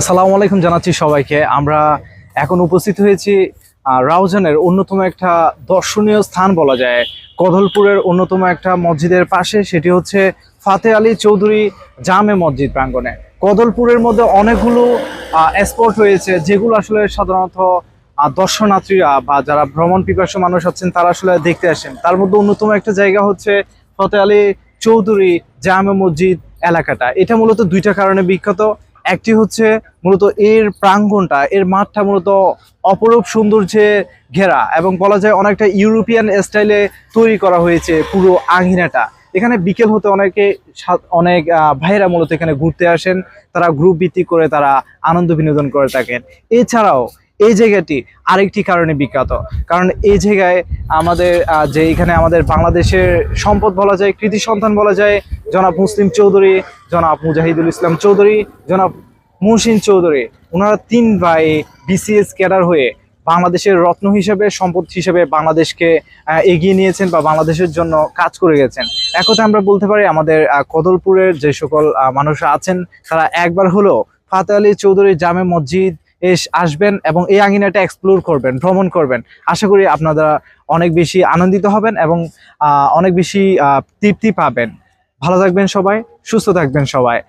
আসসালামু আলাইকুম জানাচ্ছি সবাইকে। আমরা এখন উপস্থিত হয়েছি রাউজানের অন্যতম একটা দর্শনীয় স্থান বলা যায়। কদলপুরের অন্যতম একটা মসজিদের পাশে, সেটি হচ্ছে ফাতে আলী চৌধুরী জামে মসজিদ প্রাঙ্গণে। কদলপুরের মধ্যে অনেকগুলো স্পট রয়েছে, যেগুলো আসলে সাধারণত দর্শনার্থীরা বা যারা ভ্রমণ পিপাসু মানুষ আছেন, তারা আসলে দেখতে আসেন। তার মধ্যে অন্যতম একটা জায়গা হচ্ছে ফতে আলী চৌধুরী জামে মসজিদ এলাকাটা। এটা মূলত দুইটা কারণে বিখ্যাত। একটি হচ্ছে মূলত এর প্রাঙ্গণটা এর মাঠটা মূলত অপরূপ সৌন্দর্যে ঘেরা এবং বলা যায় অনেকটা ইউরোপিয়ান স্টাইলে তৈরি করা হয়েছে পুরো আঙিনাটা। এখানে বিকেল হতে অনেকে অনেক ভাইরা ভাইয়েরা মূলত এখানে ঘুরতে আসেন, তারা গ্রুপ ভিত্তিক করে তারা আনন্দ বিনোদন করে থাকেন। এছাড়াও এই জায়গাটি আরেকটি কারণে বিখ্যাত। কারণ এই জায়গায় আমাদের যে এখানে আমাদের বাংলাদেশের সম্পদ বলা যায়, কৃতি সন্তান বলা যায়, জনাব মুসলিম চৌধুরী, জনাব মুজাহিদুল ইসলাম চৌধুরী, জনাব মুহসিন চৌধুরী ওনারা তিন ভাই বিসিএস ক্যাডার হয়ে বাংলাদেশের রত্ন হিসেবে, সম্পদ হিসেবে বাংলাদেশকে এগিয়ে নিয়েছেন বা বাংলাদেশের জন্য কাজ করে গেছেন। একথা আমরা বলতে পারি, আমাদের কদলপুরের যে সকল মানুষ আছেন, তারা একবার হলো ফাতে আলী চৌধুরী জামে মসজিদ আসবেন এবং এই আঙিনাটা এক্সপ্লোর করবেন, ভ্রমণ করবেন। আশা করি আপনারা অনেক বেশি আনন্দিত হবেন এবং অনেক বেশি তৃপ্তি পাবেন। ভালো থাকবেন সবাই, সুস্থ থাকবেন সবাই।